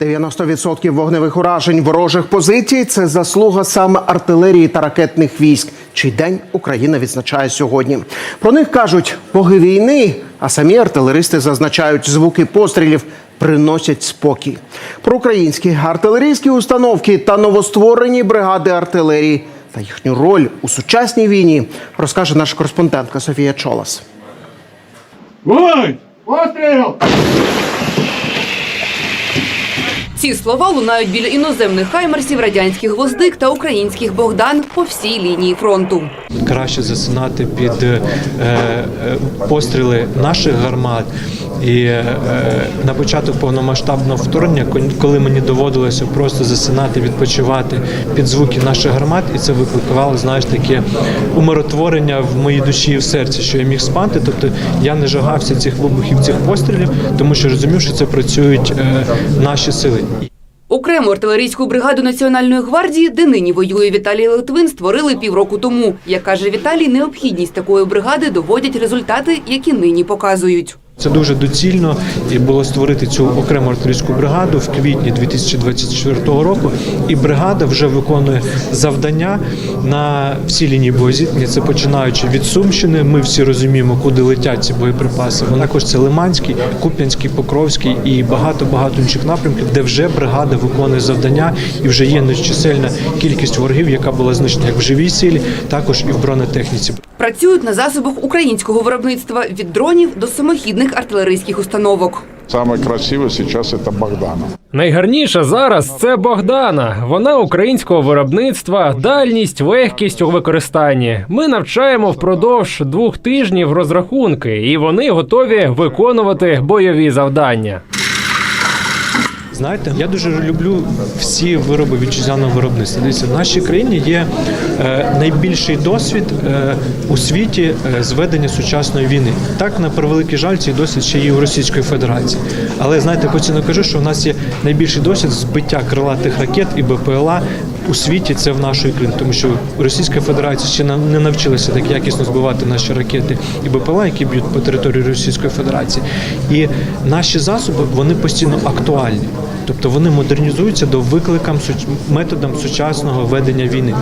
90% вогневих уражень ворожих позицій це заслуга саме артилерії та ракетних військ, чий день Україна відзначає сьогодні. Про них кажуть боги війни, а самі артилеристи зазначають, звуки пострілів приносять спокій. Про українські артилерійські установки та новостворені бригади артилерії та їхню роль у сучасній війні розкаже наша кореспондентка Софія Чолас. Вогонь! Постріл! Ці слова лунають біля іноземних хаймерсів, радянських гвоздик та українських Богдан по всій лінії фронту. краще засинати під е, е, постріли наших гармат. І е, на початок повномасштабного вторгнення, коли мені доводилося просто засинати, відпочивати під звуки наших гармат, і це викликало, знаєш, таке умиротворення в моїй душі і в серці, що я міг спати. Тобто я не жагався цих вибухів, цих пострілів, тому що розумів, що це працюють е, наші сили. Окрему артилерійську бригаду Національної гвардії, де нині воює Віталій Литвин, створили півроку тому. Як каже Віталій, необхідність такої бригади доводять результати, які нині показують. Це дуже доцільно і було створити цю окрему артилерійську бригаду в квітні 2024 року. І бригада вже виконує завдання на всій лінії боєзіткнення. Це починаючи від Сумщини. Ми всі розуміємо, куди летять ці боєприпаси. Також це Лиманський, Куп'янський, Покровський і багато багато інших напрямків, де вже бригада виконує завдання, і вже є нечисельна кількість ворогів, яка була знищена як в живій силі, також і в бронетехніці. Працюють на засобах українського виробництва від дронів до самохідних артилерійських установок. Самое красивое сейчас это Богданов. Найгарніше зараз це Богдана. Вона українського виробництва, дальність, легкість у використанні. Ми навчаємо впродовж двох тижнів розрахунки, і вони готові виконувати бойові завдання. Знаєте, я дуже люблю всі вироби вітчизняного виробництва. Дивіться, в нашій країні є е, найбільший досвід е, у світі е, зведення сучасної війни. Так, на превеликий жаль, цей досвід ще є у Російської Федерації. Але знаєте, постійно кажу, що в нас є найбільший досвід збиття крилатих ракет і БПЛА у світі. Це в нашої країни, тому що Російська Федерація ще не навчилася так якісно збивати наші ракети і БПЛА, які б'ють по території Російської Федерації. І наші засоби вони постійно актуальні. Тобто вони модернізуються до викликам методам сучасного ведення війни.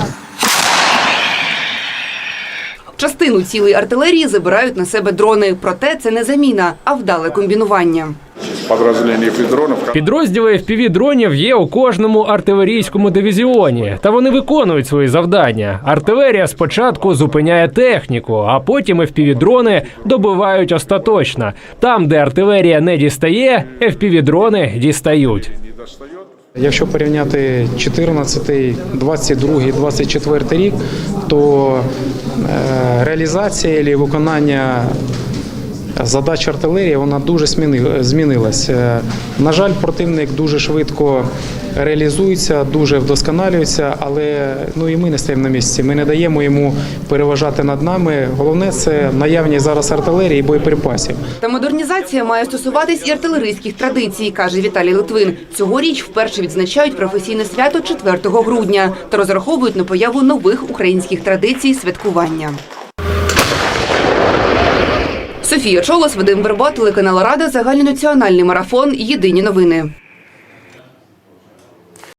Частину цілої артилерії забирають на себе дрони. Проте це не заміна, а вдале комбінування. Подразделение дронов. Підрозділи fpv дронів є у кожному артилерійському дивізіоні, та вони виконують свої завдання. Артилерія спочатку зупиняє техніку, а потім fpv дрони добивають остаточно. Там, де артилерія не дістає, fpv дрони дістають. Якщо порівняти 14, 22, 24 рік, то е, реалізація і виконання задач артилерії вона дуже зміни- змінилась. Е, На жаль, противник дуже швидко реалізується, дуже вдосконалюється, але ну і ми не стоїмо на місці. Ми не даємо йому переважати над нами. Головне це наявність зараз артилерії і боєприпасів. Та модернізація має стосуватись і артилерійських традицій, каже Віталій Литвин. Цьогоріч вперше відзначають професійне свято 4 грудня та розраховують на появу нових українських традицій святкування. Софія Чолос, Вадим Верба, телеканал Рада, загальнонаціональний марафон. Єдині новини.